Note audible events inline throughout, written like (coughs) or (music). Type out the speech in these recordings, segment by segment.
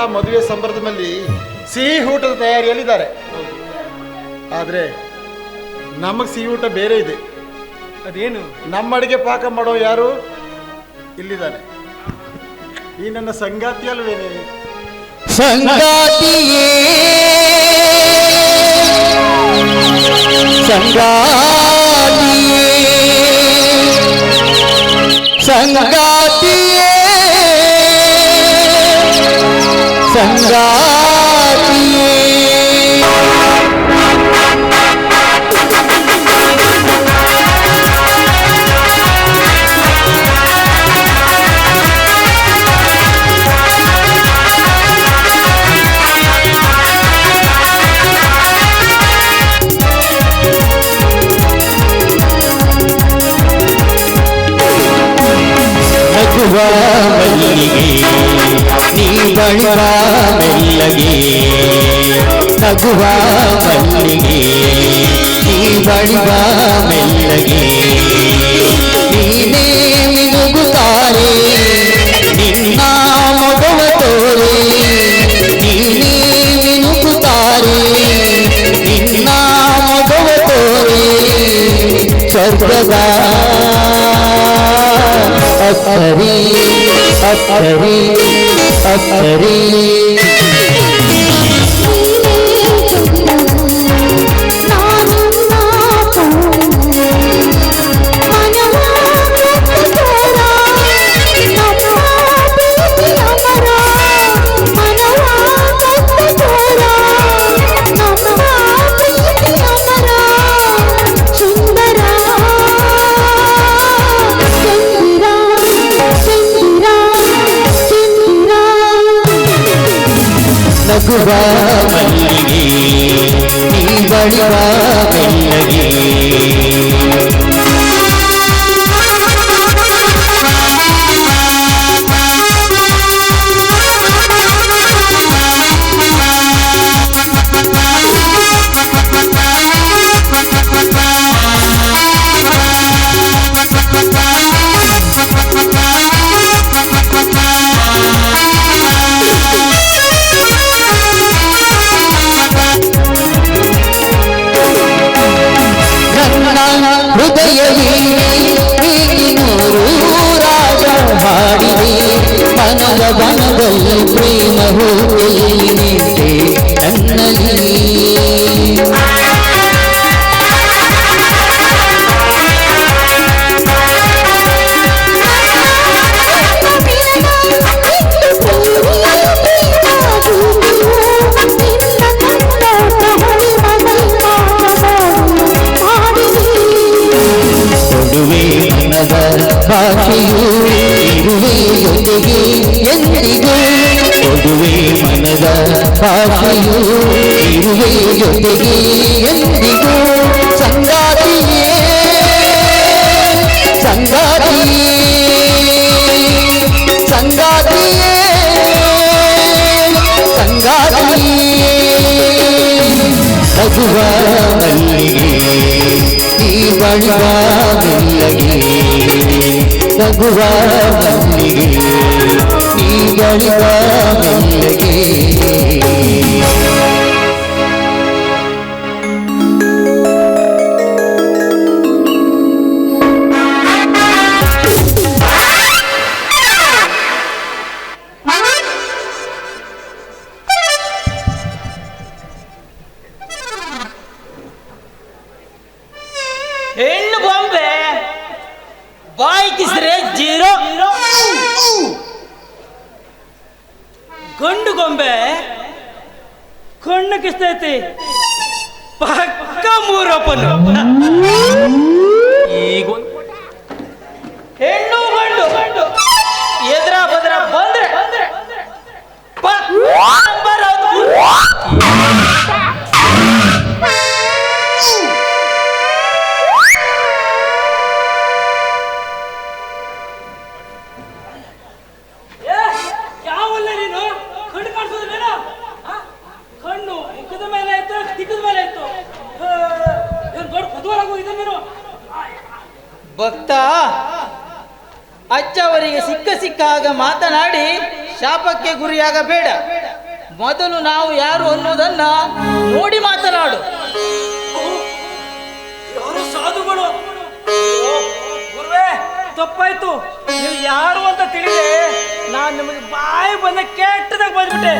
ಎಲ್ಲ ಮದುವೆ ಸಂದರ್ಭದಲ್ಲಿ ಸಿಹಿ ಊಟದ ತಯಾರಿಯಲ್ಲಿದ್ದಾರೆ. ಆದರೆ ನಮಗೆ ಸಿಹಿ ಊಟ ಬೇರೆ ಇದೆ. ಅದೇನು? ನಮ್ಮ ಅಡಿಗೆ ಪಾಕ ಮಾಡೋ ಯಾರು ಇಲ್ಲಿದ್ದಾನೆ ಈ ನನ್ನ ಸಂಗಾತಿ ಅಲ್ವೇನೆ? ಸಂಗಾತಿಯೇ. ಸಂಗಾತಿಯೇ. ಬಳುವ ಮೆಲ್ಲಗೆ ನಗುವ ಮಲ್ಲಿಗೆ ನೀ ಬಳುವ ధనదల్ ప్రేమ హో ನಗುವ ಮಲ್ಲಿಗೆ ಈ ಬಳುವ ಮೆಲ್ಲಗೆ ನಗುವ ಮಲ್ಲಿಗೆ ಈ ಬಳುವ ಮೆಲ್ಲಗೆ ಕಣ್ಣು ಕಿಸ್ತೈತಿ ಪಕ್ಕ ಮೂರಪ್ಪನು ಸಿಕ್ಕ ಸಿಕ್ಕಾಗ ಮಾತನಾಡಿ ಶಾಪಕ್ಕೆ ಗುರಿಯಾಗಬೇಡ. ಮೊದಲು ನಾವು ಯಾರು ಅನ್ನೋದನ್ನ ನೋಡಿ ಮಾತನಾಡು. ಯಾರು ಸಾಧುಗಳು? ಗುರುವೇ ತಪ್ಪಾಯ್ತು. ನೀವು ಯಾರು ಅಂತ ತಿಳಿದೆ. ನಾನು ನಿಮಗೆ ಬಾಯಿ ಬಂದ ಕೆಟ್ಟದಾಗ ಬಂದ್ಬಿಟ್ಟೆ.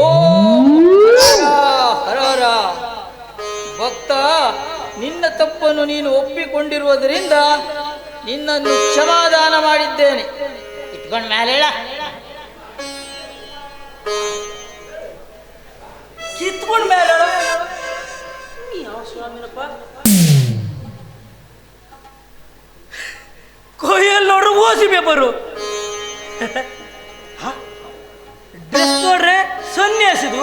ಓ ಹರ ಹರ. ಭಕ್ತ ನಿನ್ನ ತಪ್ಪನ್ನು ನೀನು ಒಪ್ಪಿಕೊಂಡಿರುವುದರಿಂದ ನಿನ್ನನ್ನು ಕ್ಷಮಾದಾನ ಮಾಡಿದ್ದೇನೆ. ಇಟ್ಕೊಂಡ ಮೇಲೆ ಹೇಳ. ಕಿತ್ಕೊಂಡ್ ಮೇಲೆ ಯಾವ ಸ್ವಾಮಿನಪ್ಪ? ಕೊಯ್ಯಲ್ಲಿ ನೋಡ್ರಿ ಓಸಿ ಪೇಪರು. ಡ್ರೆಸ್ ನೋಡ್ರೆ ಸನ್ಯಾಸಿದು.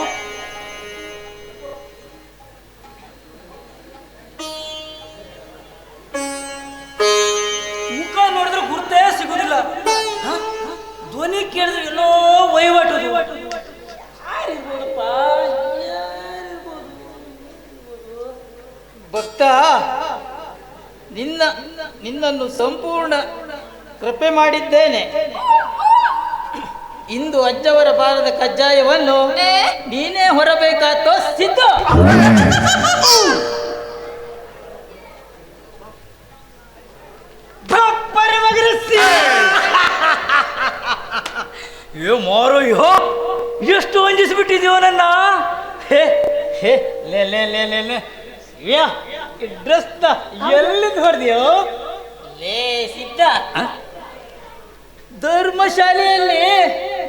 ನಿನ್ನನ್ನು ಸಂಪೂರ್ಣ ಕೃಪೆ ಮಾಡಿದ್ದೇನೆ. ಇಂದು ಅಜ್ಜವರ ಬಾರದ ಕಜ್ಜಾಯವನ್ನು ನೀನೇ ಹೊರಬೇಕಾತೋ ಸಿದ್ಧ. ಏ ಮಾರೋ ಯೋ ಎಷ್ಟು ವಂಜಿಸ್ಬಿಟ್ಟಿದೀವ ನನ್ನ? ಹೇ ಹೇ ಲೇ ಲೇ ಲೇ ಲೇ ಡ್ರೆಸ್ ಎಲ್ಲಿಂದ ಹೊಡೆದಿಯೋ? ಲೇ ಸಿದ್ಧ. ಧರ್ಮಶಾಲೆಯಲ್ಲಿ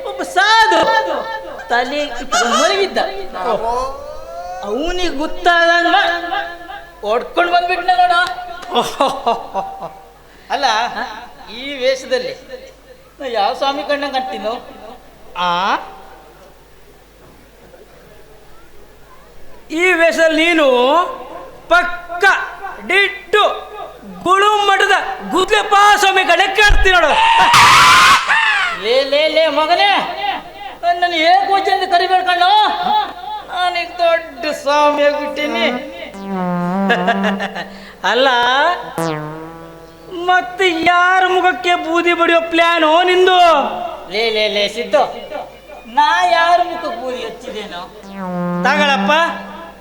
ಒಬ್ಬ ಸಾಧು ತಲೆ ಮಲಗಿದ್ದ. ಅವನಿಗೆ ಗೊತ್ತಾದಂಗ ಹೊಡ್ಕೊಂಡು ಬಂದ್ಬಿಟ್ನ ನೋಡ. ಅಲ್ಲ ಈ ವೇಷದಲ್ಲಿ ಯಾವ ಸ್ವಾಮಿ ಕಣ್ಣಂಗೆ ಕಾಣ್ತೀನೋ? ಆ? ಈ ವೇಷದಲ್ಲಿ ನೀನು ಪಕ್ಕ ಡಿಟ್ಟು ಗುಳು ಮಠದ ಗುದ್ಲೆಪ್ಪ ಸ್ವಾಮಿ ಕಡೆ ಕೇಳ್ತೀನಿ ನೋಡು. ಲೇ ಲೇ ಲೇ ಮಗನೇ. ನನ್ನ ಏಕೋಚ ಅಂತ ಕರಿಬೇಡ ಕಣ್ಣು? ನಾನೀಗ ದೊಡ್ಡ ಸ್ವಾಮಿ ಆಗ್ಬಿಟ್ಟಿನಿ. ಅಲ್ಲ ಮತ್ತೆ ಯಾರ ಮುಖಕ್ಕೆ ಬೂದಿ ಬಡಿಯೋ ಪ್ಲಾನು ನಿಂದು? ಲೇ ಲೇ ಲೇ ಸಿದ್ದು. ನಾ ಯಾರ ಮುಖಕ್ಕೆ ಬೂದಿ ಹಚ್ಚಿದೇನೋ? ತಗಳಪ್ಪ.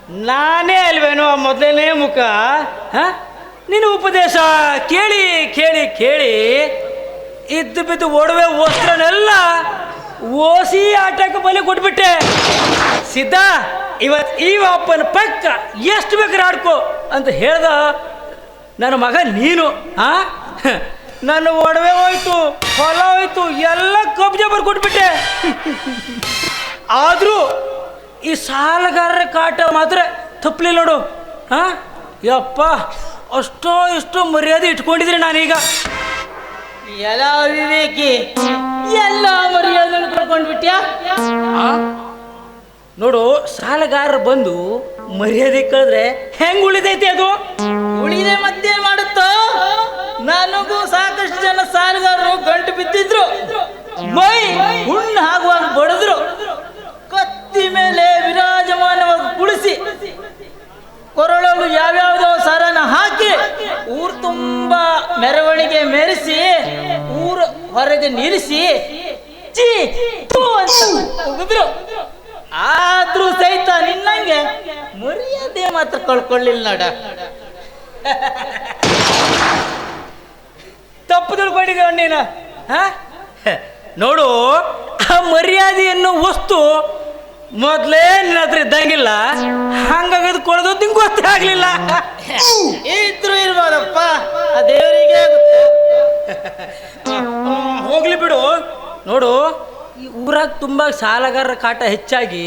ನಾನೇ ಅಲ್ವೇನೋ ಮೊದಲನೇ ಮುಖ, ಹಾಂ? ನಿನ್ನ ಉಪದೇಶ ಕೇಳಿ ಕೇಳಿ ಕೇಳಿ ಇದ್ದು ಬಿದ್ದು ಒಡವೆ ವಸ್ತ್ರನೆಲ್ಲ ಓಸಿ ಆಟಕ್ಕೆ ಬಲಿ ಕೊಟ್ಬಿಟ್ಟೆ. ಸಿದ್ಧ ಇವತ್ತು ಈ ಅಪ್ಪನ ಪಕ್ಕ ಎಷ್ಟು ಬೇಕಾದ್ರೆ ಆಡ್ಕೊ ಅಂತ ಹೇಳ್ದ ನನ್ನ ಮಗ ನೀನು ಆ ನನ್ನ ಒಡವೆ ಹೋಯ್ತು, ಹೊಲ ಹೋಯ್ತು, ಎಲ್ಲ ಕಬ್ಜೆ ಬರ್ಕೊಟ್ಬಿಟ್ಟೆ. ಆದರೂ ಈ ಸಾಲಗಾರರ ಕಾಟ ಮಾತ್ರ ತಪ್ಪಲಿಲ್ಲ ನೋಡು ಹಾಂ? ಯಪ್ಪ ಅಷ್ಟೋ ಇಷ್ಟೋ ಮರ್ಯಾದೆ ಇಟ್ಕೊಂಡಿದ್ರೆ ನಾನೀಗ. ಎಲ್ಲ ವಿವೇಕಿ ಎಲ್ಲ ಮರ್ಯಾದೆ ಕಳ್ಕೊಂಡ್ಬಿಟ್ಯ? ನೋಡು ಸಾಲಗಾರರು ಬಂದು ಮರ್ಯಾದೆ ಕಳೆದ್ರೆ ಹೆಂಗ್ ಉಳಿದೈತಿ ಅದು? ಉಳಿದೆ ಮತ್ತೇನ್ ಮಾಡುತ್ತೋ? ನನಗೂ ಸಾಕಷ್ಟು ಜನ ಸಾಲಗಾರರು ಗಂಟು ಬಿದ್ದಿದ್ರು. ಮೈ ಹುಣ್ಣು ಆಗುವಾಗ ಬಡಿದ್ರು. ಕತ್ತಿ ಮೇಲೆ ವಿರಾಜಮಾನವಾಗಿ ಕುಳಿಸಿ ಕೊರಳಲು ಯಾವ್ಯಾವುದೋ ಸರನ ಹಾಕಿ ಊರು ತುಂಬಾ ಮೆರವಣಿಗೆ ಮೆರೆಸಿ ಊರು ಹೊರಗೆ ನಿಲ್ಲಿಸಿ ಆದ್ರೂ ಸಹಿತ ನಿನ್ನಂಗೆ ಮರ್ಯಾದೆ ಮಾತ್ರ ಕಳ್ಕೊಳ್ಳಿಲ್ಲ ನೋಡ. ತಪ್ಪು ತಿಳ್ಕೊಂಡಿದ್ದೇವೆ ನೀನು? ನೋಡು, ಆ ಮರ್ಯಾದೆಯನ್ನು ವಸ್ತು ಮೊದಲೇ ನಿನ್ನ ಹತ್ರ ಇದ್ದಂಗಿಲ್ಲ ಹಂಗಾಗಿ ಅದು ಕೊಡೋದು ನಿಂಗೆ ಗೊತ್ತೇ ಆಗ್ಲಿಲ್ಲ. ಇದ್ರು ಇರ್ಬೋದಪ್ಪ ಆ ದೇವರಿಗೆ ಹೋಗ್ಲಿ ಬಿಡು. ನೋಡು ಈ ಊರಾಗ ತುಂಬ ಸಾಲಗಾರರ ಕಾಟ ಹೆಚ್ಚಾಗಿ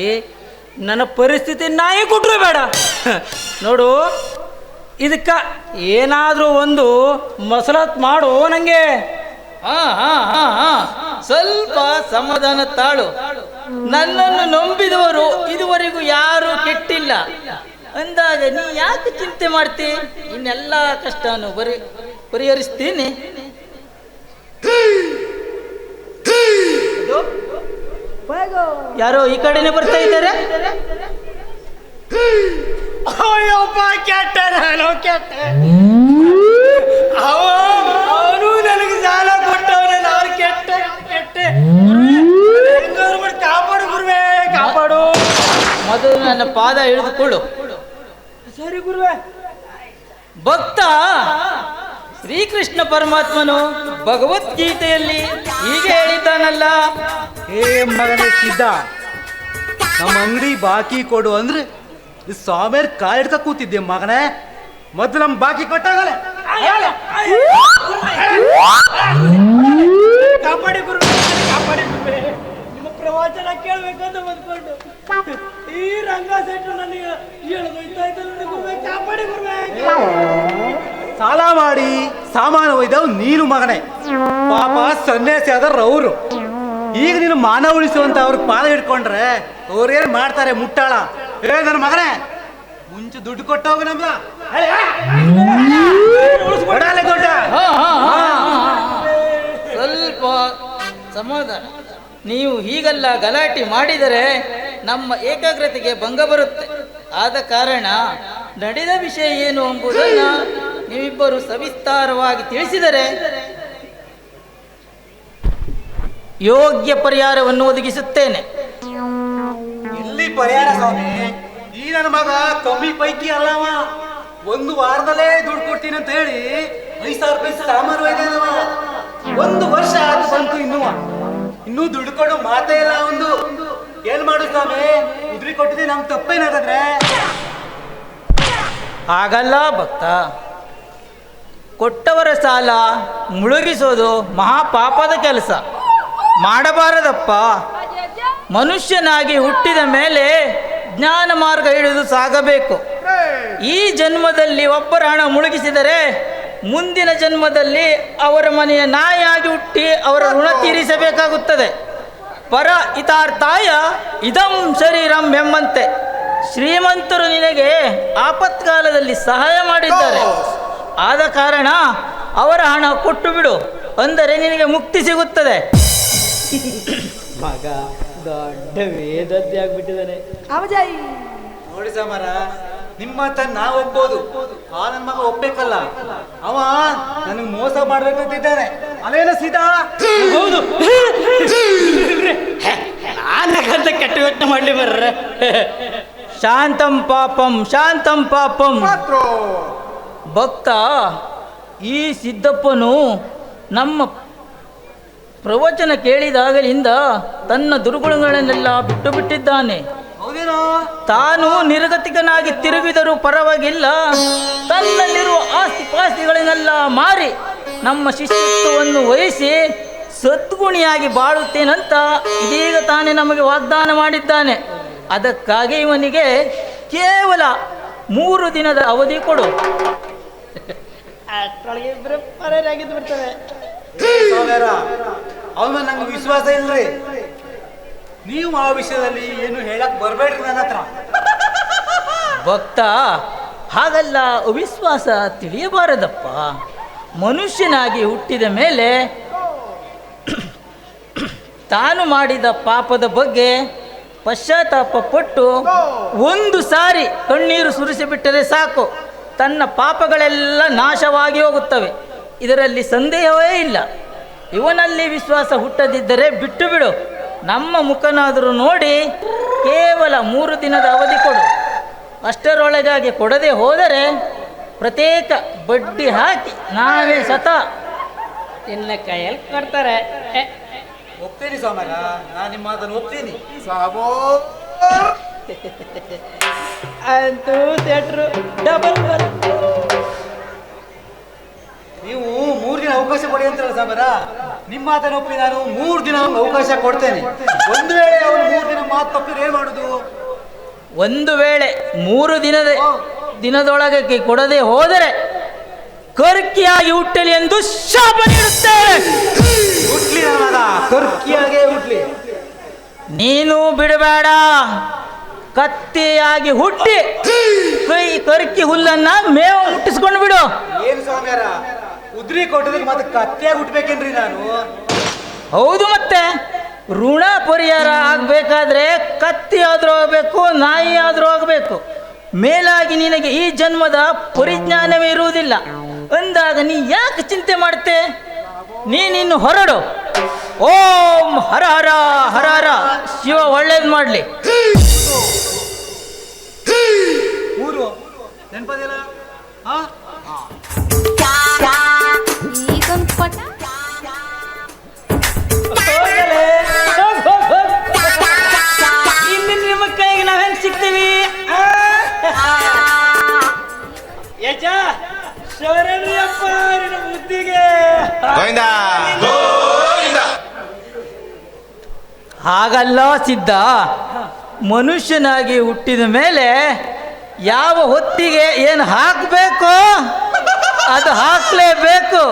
ನನ್ನ ಪರಿಸ್ಥಿತಿ ನಾಯಿ ಕೊಟ್ಟರು ಬೇಡ. ನೋಡು ಇದಕ್ಕ ಏನಾದರೂ ಒಂದು ಮಸಲತ್ ಮಾಡು ನನಗೆ ಹಾ ಹಾ ಹಾ ಹಾ. ಸ್ವಲ್ಪ ಸಮಾಧಾನ ತಾಳು. ನನ್ನನ್ನು ನಂಬಿದವರು ಇದುವರೆಗೂ ಯಾರು ಕೆಟ್ಟಿಲ್ಲ. ಅಂದಾಗ ನೀ ಯಾಕೆ ಚಿಂತೆ ಮಾಡ್ತಿ? ಇನ್ನೆಲ್ಲ ಕಷ್ಟನು ಬರಿ ಪರಿಹರಿಸ್ತೀನಿ? ಯಾರೋ ಈ ಕಡೆನೆ ಬರ್ತಾ ಇದ್ದಾರೆ? ಅಯ್ಯಪ್ಪ ಕೆಟ್ಟ ನಾನು ಕೆಟ್ಟೆ ಅವ ಅವನು ನನಗೆ ಸಾಲ ಕೊಟ್ಟವನ ನಾನು ಕೆಟ್ಟೆ ಕೆಟ್ಟೆ. ಕಾಪಾಡು ಗುರುವೆ ಕಾಪಾಡು. ಮೊದಲು ನನ್ನ ಪಾದ ಹಿಡಿದುಕೊಳ್ಳು ಸರಿ ಗುರುವೇ. ಭಕ್ತ ಶ್ರೀಕೃಷ್ಣ ಪರಮಾತ್ಮನು ಭಗವದ್ಗೀತೆಯಲ್ಲಿ ಹೀಗೆ ಹೇಳಿದ್ದಾನಲ್ಲ. ಏ ಮಗನೇ ಸಿದ್ಧ ನಮ್ಮ ಅಂಗಡಿ ಬಾಕಿ ಕೊಡು ಅಂದ್ರೆ ಸ್ವಾಮಿಯರ್ ಕಾಲಿಡ್ಕ ಕೂತಿದ್ದೆ ಮಗನೇ. ಮೊದಲು ನಮ್ಮ ಬಾಕಿ ಕೊಟ್ಟಾಗಲೇ. ಕಾಪಾಡಿ ನಿಮ್ಮ ಪ್ರವಚನ ಕೇಳ್ಬೇಕಂತ ಬಂದ್ಕೊಂಡು. ಈ ರಂಗ ಸೆಟ್ಟು ನನಗೆ ಸಾಲ ಮಾಡಿ ಸಾಮಾನು ಒಯ್ದವ್ ನೀನು ಮಗನೇ. ಪಾಪ ಸನ್ಯಾಸಿ ಆದ್ರ ಅವರು ಈಗ ನೀನು ಮಾನ ಉಳಿಸುವಂತ ಅವ್ರ ಪಾದ ಹಿಡ್ಕೊಂಡ್ರೆ ಅವ್ರೇನ್ ಮಾಡ್ತಾರೆ ಮುಟ್ಟಾಳ? ಏ ನನ್ನ ಮಗನೇ ಮುಂಚೆ ದುಡ್ಡು ಕೊಟ್ಟೋಗ ಹಾ. ಸ್ವಲ್ಪ ಸಮಾಧಾನ. ನೀವು ಹೀಗೆಲ್ಲ ಗಲಾಟೆ ಮಾಡಿದರೆ ನಮ್ಮ ಏಕಾಗ್ರತೆಗೆ ಭಂಗ ಬರುತ್ತೆ. ಆದ ಕಾರಣ ನಡೆದ ವಿಷಯ ಏನು ಎಂಬುದನ್ನು ನೀವಿಬ್ಬರು ಸವಿಸ್ತಾರವಾಗಿ ತಿಳಿಸಿದರೆ ಯೋಗ್ಯ ಪರಿಹಾರವನ್ನು ಒದಗಿಸುತ್ತೇನೆ. ಇಲ್ಲಿ ಪರಿಹಾರ ಸ್ವಾಮಿ, ಈ ನನ್ನ ಮಗ ಕಮ್ಮಿ ಪೈಕಿ ಅಲ್ಲವ. ಒಂದು ವಾರದಲ್ಲೇ ದುಡ್ಡು ಕೊಡ್ತೀನಿ ಅಂತ ಹೇಳಿ ಐದು ಸಾವಿರ ರೂಪಾಯಿ ಸಾಮಾನು ಒಂದು ವರ್ಷ ಆದ ಬಂತು ಇನ್ನೂ ಇನ್ನೂ ದುಡ್ಡು ಕೊಡೋ ಮಾತೇ ಇಲ್ಲ ಒಂದು. ಏನ್ ಮಾಡು ಸ್ವಾಮಿ? ಉದ್ರಿ ಕೊಟ್ಟಿದ್ದೆ ನಮ್ ತಪ್ಪೇನಾಗದ್ರೆ? ಆಗಲ್ಲ ಭಕ್ತ. ಕೊಟ್ಟವರ ಸಾಲ ಮುಳುಗಿಸೋದು ಮಹಾಪಾಪದ ಕೆಲಸ. ಮಾಡಬಾರದಪ್ಪ. ಮನುಷ್ಯನಾಗಿ ಹುಟ್ಟಿದ ಮೇಲೆ ಜ್ಞಾನ ಮಾರ್ಗ ಹಿಡಿದು ಸಾಗಬೇಕು. ಈ ಜನ್ಮದಲ್ಲಿ ಒಬ್ಬರ ಹಣ ಮುಳುಗಿಸಿದರೆ ಮುಂದಿನ ಜನ್ಮದಲ್ಲಿ ಅವರ ಮನೆಯ ನಾಯಿಯಾಗಿ ಹುಟ್ಟಿ ಅವರ ಋಣ ತೀರಿಸಬೇಕಾಗುತ್ತದೆ. ಪರ ಇತಾರ್ಥಾಯ ಇದಂ ಶರೀರಂ ಎಂಬಂತೆ. ಶ್ರೀಮಂತರು ನಿನಗೆ ಆಪತ್ಕಾಲದಲ್ಲಿ ಸಹಾಯ ಮಾಡಿದ್ದಾರೆ. ಆದ ಕಾರಣ ಅವರ ಹಣ ಕೊಟ್ಟು ಬಿಡು ಅಂದರೆ ನಿನಗೆ ಮುಕ್ತಿ ಸಿಗುತ್ತದೆ. (coughs) ಮಗ ದೊಡ್ಡ ವೇದದ್ದೆ ಆಗ್ಬಿಟ್ಟಿದ್ದಾನೆ. ನೋಡಿ ಸಾಮಾರ. ನಿಮ್ಮ ತನ್ನ ನಾ ಒಪ್ಪೋದು. ಆ ನನ್ ಮಗ ಒಪ್ಪಬೇಕಲ್ಲ ಅವ ನನಗ್ ಮೋಸ ಮಾಡ್ಬೇಕಂತಿದ್ದಾನೆ. ಅಲ್ಲೇನ ಸೀತಾ? ಹೌದು. ನಾನಕ್ಕಂತ ಕೆಟ್ಟ ಯೋಚನೆ ಮಾಡ್ಲಿ ಬರ್ರೆ? ಶಾಂತಂ ಪಾಪಂ ಶಾಂತಂ ಪಾಪಂ. ಭಕ್ತ ಈ ಸಿದ್ದಪ್ಪನು ನಮ್ಮ ಪ್ರವಚನ ಕೇಳಿದಾಗಲಿಂದ ತನ್ನ ದುರ್ಗುಣಗಳನ್ನೆಲ್ಲ ಬಿಟ್ಟು ಬಿಟ್ಟಿದ್ದಾನೆ ತಾನು ನಿರ್ಗತಿಕನಾಗಿ ತಿರುಗಿದರೂ ಪರವಾಗಿಲ್ಲ. ತನ್ನಲ್ಲಿರುವ ಆಸ್ತಿ ಪಾಸ್ತಿಗಳನ್ನೆಲ್ಲ ಮಾರಿ ನಮ್ಮ ಶಿಷ್ಯತ್ವವನ್ನು ವಹಿಸಿ ಸದ್ಗುಣಿಯಾಗಿ ಬಾಳುತ್ತೇನಂತ ಇದೀಗ ತಾನೇ ನಮಗೆ ವಾಗ್ದಾನ ಮಾಡಿದ್ದಾನೆ. ಅದಕ್ಕಾಗಿ ಇವನಿಗೆ ಕೇವಲ ಮೂರು ದಿನದ ಅವಧಿ ಕೊಡು. ಬಿಡ್ತವೆ. ಅವನ ನಂಗೆ ವಿಶ್ವಾಸ ಇಲ್ರಿ. ನೀವು ಆ ವಿಷಯದಲ್ಲಿ ಏನು ಹೇಳಕ್ ಬರ್ಬೇಡ್ರಿ ನನ್ನ ಹತ್ರ. ಭಕ್ತ, ಹಾಗಲ್ಲ, ಅವಿಶ್ವಾಸ ತಿಳಿಯಬಾರದಪ್ಪ. ಮನುಷ್ಯನಾಗಿ ಹುಟ್ಟಿದ ಮೇಲೆ ತಾನು ಮಾಡಿದ ಪಾಪದ ಬಗ್ಗೆ ಪಶ್ಚಾತ್ತಾಪ ಪಟ್ಟು ಒಂದು ಸಾರಿ ಕಣ್ಣೀರು ಸುರಿಸಿಬಿಟ್ಟರೆ ಸಾಕು. ತನ್ನ ಪಾಪಗಳೆಲ್ಲ ನಾಶವಾಗಿ ಹೋಗುತ್ತವೆ. ಇದರಲ್ಲಿ ಸಂದೇಹವೇ ಇಲ್ಲ. ಇವನಲ್ಲಿ ವಿಶ್ವಾಸ ಹುಟ್ಟದಿದ್ದರೆ ಬಿಟ್ಟು ಬಿಡು. ನಮ್ಮ ಮುಖನಾದರೂ ನೋಡಿ ಕೇವಲ ಮೂರು ದಿನದ ಅವಧಿ ಕೊಡು. ಅಷ್ಟರೊಳಗಾಗಿ ಕೊಡದೆ ಹೋದರೆ ಪ್ರತ್ಯೇಕ ಬಡ್ಡಿ ಹಾಕಿ ನಾವೇ ಸತ ಇನ್ನ ಕೈಯಲ್ಲಿ ಕೊಡ್ತಾರೆ. ಎ, ಒಪ್ತೀನಿ ಸೋಮರ ನಾನು ನಿಮ್ಮ ಅದನ್ನು ಒಪ್ತೀನಿ. ಅಂತೂ ಥಿಯೇಟ್ರು ಡಬಲ್ ನೀವು ಮೂರು ದಿನ ಅವಕಾಶ ಕೊಡಿ ಅಂತಾರಲ್ಲ ಸಾಮರ ನಿಮ್ಮ ಮಾತನ್ನು ಒಪ್ಪಿ ನಾನು ಮೂರು ದಿನ ಅವಕಾಶ ಕೊಡ್ತೇನೆ. ಒಂದು ವೇಳೆ ಅವನು ಮೂರು ದಿನ ಮಾತು ತಪ್ಪಿದ್ರೆ ಏನ್ ಮಾಡುದು? ಒಂದು ವೇಳೆ ಮೂರು ದಿನದ ದಿನದೊಳಗೆ ಕೊಡದೆ ಹೋದರೆ ಕರ್ಕಿಯಾಗಿ ಹುಟ್ಟಲಿ ಎಂದು ಶಾಪ ನೀಡುತ್ತೇವೆ. ಹುಟ್ಲಿ ನನ್ನ ಮಗ ಕರ್ಕಿಯಾಗೆ ಹುಟ್ಲಿ. ನೀನು ಬಿಡಬೇಡ. ಕತ್ತಿಯಾಗಿ ಹುಟ್ಟಿ ಕೈ ಕರ್ಕಿ ಹುಲ್ಲನ್ನ ಮೇವು ಹುಟ್ಟಿಸ್ಕೊಂಡು ಬಿಡು. ಏನು ಸ್ವಾಮಿಯಾರ? ಉದ್ರಿ ಕೊಟ್ಟದಕ್ಕೆ ಮತ್ತೆ ಕತ್ತೆ ಹುಟ್ಬೇಕೇನ್ರಿ ನಾನು? ಹೌದು ಮತ್ತೆ. ಋಣ ಪರಿಹಾರ ಆಗಬೇಕಾದ್ರೆ ಕತ್ತಿ ಆದರೂ ಆಗಬೇಕು ನಾಯಿ ಆದರೂ ಆಗಬೇಕು. ಮೇಲಾಗಿ ನಿನಗೆ ಈ ಜನ್ಮದ ಪರಿಜ್ಞಾನವೇ ಇರುವುದಿಲ್ಲ. ಅಂದಾಗ ನೀ ಯಾಕೆ ಚಿಂತೆ ಮಾಡುತ್ತೆ ನೀನಿನ್ನು ಹೊರಡು. ಓಂ ಹರ ಹರ ಹರ ಹರ. ಶಿವ ಒಳ್ಳೇದು ಮಾಡಲಿ. ಊರು ನೆನಪದಿಲ್ಲ ಹಾ? ಶರಣಯ್ಯಪ್ಪ ನಿನ್ನ ಬುದ್ಧಿಗೆ ಹಾಗಲ್ಲ ಸಿದ್ಧ. ಮನುಷ್ಯನಾಗಿ ಹುಟ್ಟಿದ ಮೇಲೆ ಯಾವ ಹೊತ್ತಿಗೆ ಏನು ಹಾಕಬೇಕು? ಅದು ಹಾಕ್ಲೇಬೇಕು.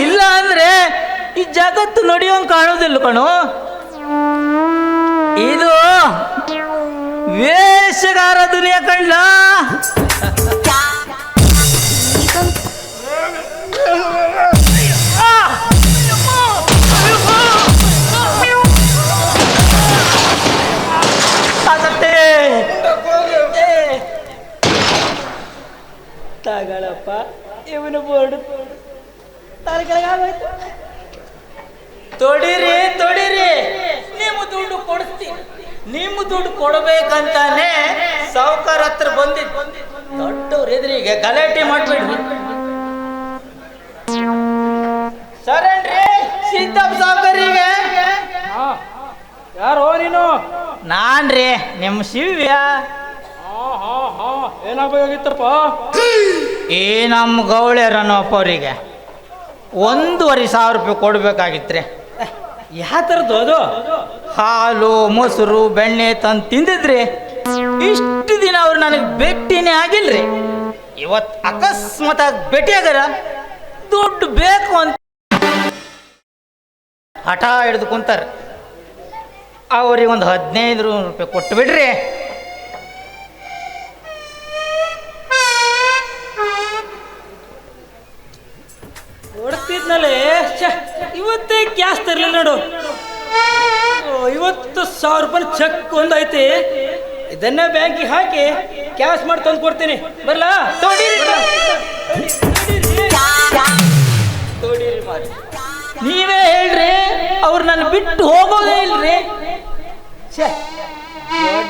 ಇಲ್ಲ ಅಂದ್ರೆ ಈ ಜಗತ್ತು ನಡೆಯೋಂಗ್ ಕಾಣೋದಿಲ್ಲ ಕಣು. ಇದು ವೇಷಗಾರ ದುನಿಯಾ ಕಣ್ಣ ತಗಳಪ್ಪ ಇವನು ಬೋರ್ಡ್. ತಲೆ ಕೆಳಗಾಗೋಯ್ತು ತೊಡಿರಿ ತೊಡಿರಿ. ನಿಮ್ಮ ದುಡ್ಡು ಕೊಡಿಸ್ತೀನಿ ನಿಮ್ಮ ದುಡ್ಡು ಕೊಡಬೇಕಂತಾನೆ ಸಾವುಕಾರ ಹತ್ರ ಬಂದಿದ್ದು. ದೊಡ್ಡವ್ರ ಎದುರಿಗೆ ಗಲಾಟೆ ಮಾಡ್ಬೇಡ್ರಿ. ಸರೇನ್ರಿ? ಸಿದ್ದಪ್ಪ ಸಾವುಕಾರಿಗೆ ಯಾರೋ ನೀನು? ನಾನ್ರಿ ನಿಮ್ಮ ಶಿವ್ಯ? ಏ ಏನಾಗಬೇಕಾಗಿತ್ತಪ್ಪ? ಈ ನಮ್ಮ ಗೌಳ್ಯರನಪ್ಪ ಅವರಿಗೆ ಒಂದೂವರೆ ಸಾವಿರ ರೂಪಾಯಿ ಕೊಡ್ಬೇಕಾಗಿತ್ರಿ. ಯಾವ ಥರದ್ದು ಅದು? ಹಾಲು ಮೊಸರು ಬೆಣ್ಣೆ ತಂದು ತಿಂದಿದ್ರಿ. ಇಷ್ಟು ದಿನ ಅವ್ರು ನನಗೆ ಭೇಟಿನೇ ಆಗಿಲ್ರಿ. ಇವತ್ತು ಅಕಸ್ಮಾತ್ ಭೇಟಿ ಆಗ್ಯಾರ. ದುಡ್ಡು ಬೇಕು ಅಂತ ಹಠ ಹಿಡಿದು ಕುಂತಾರೆ. ಅವ್ರಿಗೆ ಒಂದು ಹದಿನೈದು ರೂಪಾಯಿ ಕೊಟ್ಟು ಬಿಡ್ರಿ. ಕೊಡ್ತಿದ್ನಲ್ಲೇ ಇವತ್ತೇ ಗ್ಯಾಸ್ ತರಲಿಲ್ಲ ನೋಡು. ಐವತ್ತು ಸಾವಿರ ರೂಪಾಯಿ ಚೆಕ್ ಒಂದು ಐತಿ ಇದನ್ನ ಬ್ಯಾಂಕಿಗೆ ಹಾಕಿ ಕ್ಯಾಶ್ ಮಾಡಿ ತಂದು ಕೊಡ್ತೀನಿ. ಬರ್ಲಾ? ನೀವೇ ಹೇಳ್ರಿ, ಅವ್ರು ನನ್ನ ಬಿಟ್ಟು ಹೋಗೋದೇ ಇಲ್ರಿ. ಛೇ,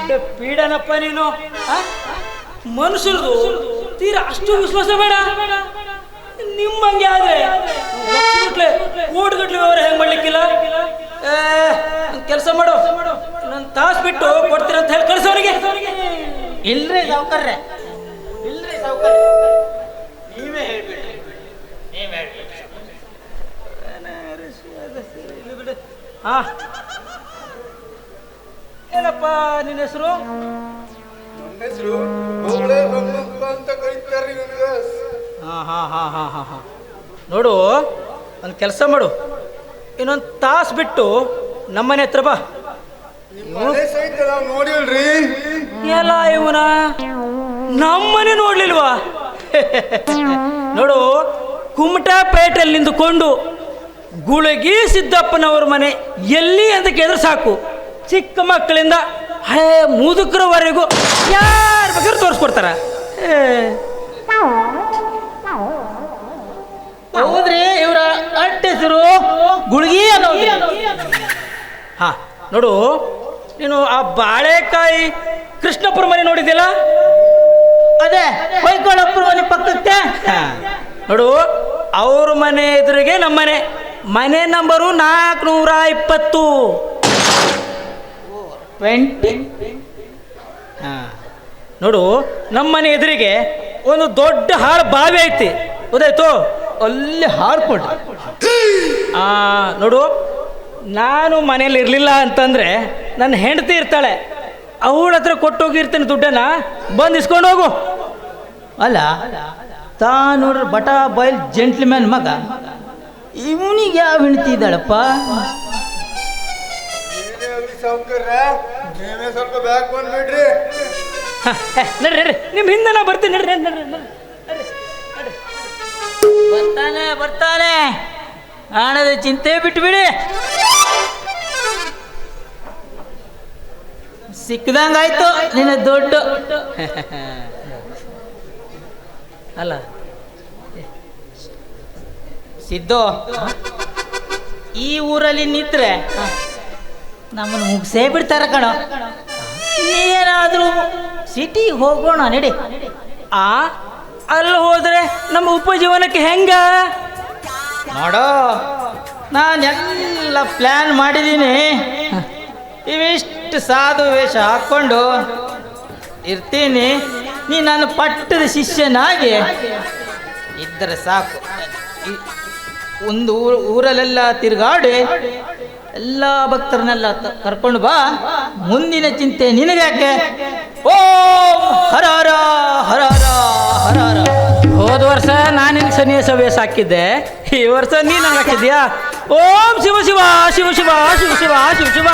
ದೊಡ್ಡ ಪೀಡನಪ್ಪ ನೀನು? ಮನುಷ್ಯರದು ತೀರ ಅಷ್ಟು ವಿಶ್ವಾಸ ಬೇಡ. ನಿಮ್ಮಂಗೆ ಆದ್ರೆ ಕೋಟಿಗಟ್ಲೆ ವ್ಯವಹಾರ ಹೆಂಗ್ ಮಾಡ್ಲಿಕ್ಕಿಲ್ಲ? ಕೆಲಸ ಮಾಡು. ನನ್ನ ತಾಸು ಬಿಟ್ಟು ಕೊಡ್ತೀರಂತ ಅಂತ ಹೇಳಿ ಕಳ್ಸೋನಿಗೆ ಇಲ್ರಿ ಸಾವುಕಾರ್ರೆ. ಇಲ್ರಿ ಸಾವುಕಾರ ನೀವೇ ಹೇಳ್ಬಿಡ್ರಿ ನೀವೇ ಹೇಳ್ಬಿಡ್ರಿ ಹಾ. ಏನಪ್ಪ ನಿನ್ನ ಹೆಸರು? ಹೆಸರು ಅಂತ ಕರೀತಾರೆ ಹಾ ಹಾ ಹಾ ಹಾ ಹಾ ಹಾ. ನೋಡು ಒಂದು ಕೆಲಸ ಮಾಡು. ಇನ್ನೊಂದು ತಾಸು ಬಿಟ್ಟು ನಮ್ಮನೆ ಹತ್ರ ಬಾ. ನೋಡಿಲ್ರಿ? ಎಲ್ಲ ಇವನ ನಮ್ಮನೆ ನೋಡ್ಲಿಲ್ವಾ? (laughs) ನೋಡು ಕುಮಟಾ ಪೇಟೆಯಲ್ಲಿ ನಿಂತುಕೊಂಡು ಗುಳಗಿ ಸಿದ್ದಪ್ಪನವ್ರ ಮನೆ ಎಲ್ಲಿ ಅಂತ ಕೇಳಿದ್ರೆ ಸಾಕು. ಚಿಕ್ಕ ಮಕ್ಕಳಿಂದ ಹಳೆ ಮುದುಕರವರೆಗೂ ಯಾರು ಬೇಕಾದ್ರೆ ತೋರಿಸ್ಕೊಡ್ತಾರ. ಹೌದ್ರಿ ಇವರ ಅಟ್ಟ ಹೆಸರು ಗುಳ್ಗಿ ಹಾ ನೋಡು ನೀನು ಆ ಬಾಳೆಕಾಯಿ ಕೃಷ್ಣಪುರ ಮನೆ ನೋಡಿದ್ದಿಲ್ಲ ಅದೇ ಹೊಯ್ಕೊಳ್ಳಪ್ಪರ ಮನೆ ಪಕ್ಕಕ್ಕೆ. ನೋಡು ಅವ್ರ ಮನೆ ಎದುರಿಗೆ ನಮ್ಮ ಮನೆ ಮನೆ ನಂಬರು ನಾಲ್ಕುನೂರ ಇಪ್ಪತ್ತು. ಟ್ವೆಂಟಿ ಹಾಂ. ನೋಡು ನಮ್ಮ ಮನೆ ಎದುರಿಗೆ ಒಂದು ದೊಡ್ಡ ಹಾಳು ಬಾವಿ ಐತಿ. ಗೊತ್ತಾಯ್ತು? ಅಲ್ಲಿ ಹಾಳು ಆ ನೋಡು ನಾನು ಮನೇಲಿ ಇರಲಿಲ್ಲ ಅಂತಂದರೆ ನನ್ನ ಹೆಂಡತಿ ಇರ್ತಾಳೆ. ಅವಳ ಹತ್ರ ಕೊಟ್ಟೋಗಿರ್ತೀನಿ ದುಡ್ಡನ್ನ ಬಂದು ಇಸ್ಕೊಂಡು ಹೋಗು. ಅಲ್ಲ ತಾ ನೋಡ್ರಿ ಬಟ ಬೈಲ್ ಜೆಂಟ್ಲ್ಮ್ಯಾನ್ ಮಗ. ಇವನಿಗೆ ಯಾವ ಹೆಂಡತಿ ಇದ್ದಾಳಪ್ಪ? ಸ್ವಲ್ಪ ಬ್ಯಾಕ್ ಬಂದ್ಬಿಡ್ರಿ. ನಡ್ರಿ ನಡ್ರಿ. ನಿಮ್ಮ ಹಿಂದೆ ನಾ ಬರ್ತೀನಿ ನಡ್ರಿ ನಡ್ರಿ ನಡ್ರಿ ನಡ್ರಿ. ಬರ್ತಾನೆ ಬರ್ತಾನೆ. ಹಣದ ಚಿಂತೆ ಬಿಟ್ಬಿಡಿ. ಸಿಕ್ಕದಂಗಾಯ್ತು ನಿನ್ನ ದೊಡ್ಡ. ಅಲ್ಲ ಸಿದ್ದು, ಈ ಊರಲ್ಲಿ ನಿಂತ್ರೆ ನಮ್ಮನ್ನು ಮುಗಿಸೇ ಬಿಡ್ತಾರ ಕಣ. ಏನಾದರೂ ಸಿಟಿಗೆ ಹೋಗೋಣ, ನಡಿ. ಆ, ಅಲ್ಲಿ ಹೋದರೆ ನಮ್ಮ ಉಪಜೀವನಕ್ಕೆ ಹೆಂಗ? ನೋಡೋ ನಾನು ಎಲ್ಲ ಪ್ಲ್ಯಾನ್ ಮಾಡಿದ್ದೀನಿ. ಇವಿಷ್ಟು ಸಾಧು ವೇಷ ಹಾಕ್ಕೊಂಡು ಇರ್ತೀನಿ. ನೀ ನನ್ನ ಪಟ್ಟದ ಶಿಷ್ಯನಾಗಿ. ಇದ್ದರೆ ಸಾಕು. ಒಂದು ಊರು ಊರಲ್ಲೆಲ್ಲ ತಿರುಗಾಡಿ ಎಲ್ಲ ಭಕ್ತರನ್ನೆಲ್ಲ ಕರ್ಕೊಂಡು ಬಾ. ಮುಂದಿನ ಚಿಂತೆ ನಿನಗೆ ಯಾಕೆ ಓ ಹರ ಹರ ಹರ ಹರ ಹರ ಹೋದ ವರ್ಷ ನಾನು ನಿನ್ಗೆ ಸನ್ಯಾಸ ವೇಷ ಹಾಕಿದ್ದೆ. ಈ ವರ್ಷ ನೀನು ಹಾಕಿದ್ಯಾ? ಓಂ ಶಿವ ಶಿವ ಶಿವ ಶಿವ ಶಿವ ಶಿವ ಶಿವ ಶಿವ.